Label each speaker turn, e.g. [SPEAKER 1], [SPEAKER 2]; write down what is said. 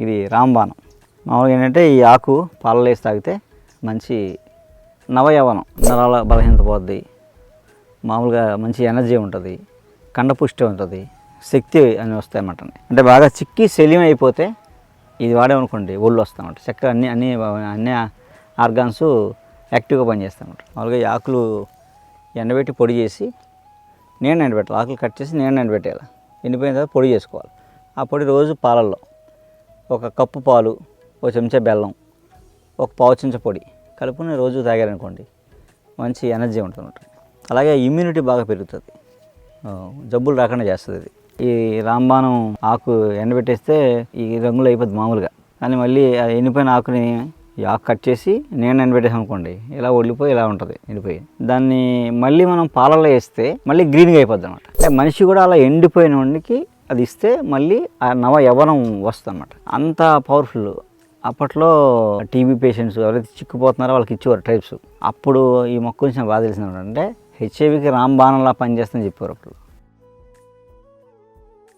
[SPEAKER 1] ఇది రాంబాణం మామూలుగా ఏంటంటే ఈ ఆకు పాలలో వేసి తాగితే మంచి నవయవనం నరాల బలహీనత పోద్ది. మామూలుగా మంచి ఎనర్జీ ఉంటుంది కండపుష్టి ఉంటుంది శక్తి అని వస్తాయి అన్నమాట అంటే బాగా చిక్కి శల్యం అయిపోతే ఇది వాడామనుకోండి ఒళ్ళు వస్తామంట చక్కగా అన్ని అన్ని అన్ని ఆర్గాన్స్ యాక్టివ్గా పనిచేస్తామంట మామూలుగా ఈ ఆకులు ఎండబెట్టి పొడి చేసి నేను ఎండబెట్టాలి ఆకులు కట్ చేసి నేను ఎండబెట్టేయాలి ఎండిపోయిన తర్వాత పొడి చేసుకోవాలి. ఆ పొడి రోజు పాలల్లో ఒక కప్పు పాలు ఒక చెంచా బెల్లం ఒక పావు చెంచా పొడి కలుపుని రోజు తాగారనుకోండి మంచి ఎనర్జీ ఉంటుంది అలాగే ఇమ్యూనిటీ బాగా పెరుగుతుంది. జబ్బులు రాకుండా చేస్తుంది ఇది ఈ రాంబాణం ఆకు ఎండబెట్టేస్తే ఈ రంగులు అయిపోద్ది మామూలుగా. కానీ మళ్ళీ ఆ ఎండిపోయిన ఆకుని ఈ ఆకు కట్ చేసి నేను ఎండబెట్టేసాం అనుకోండి ఇలా ఒడిలిపోయి ఇలా ఉంటుంది ఎండిపోయి. దాన్ని మళ్ళీ మనం పాలల్లో వేస్తే మళ్ళీ గ్రీన్గా అయిపోద్ది అనమాట మనిషి కూడా అలా ఎండిపోయిన వాడికి అది ఇస్తే మళ్ళీ ఆ నవ యవనం వస్తుంది అనమాట అంత పవర్ఫుల్ అప్పట్లో టీబీ పేషెంట్స్ ఎవరైతే చిక్కుపోతున్నారో వాళ్ళకి ఇచ్చేవారు టైప్స్ అప్పుడు ఈ మొక్క గురించి నాకు బాగా తెలిసింది అంటే హెచ్ఐవికి రాంబాణంలా పనిచేస్తుందని చెప్పేవారు అప్పుడు.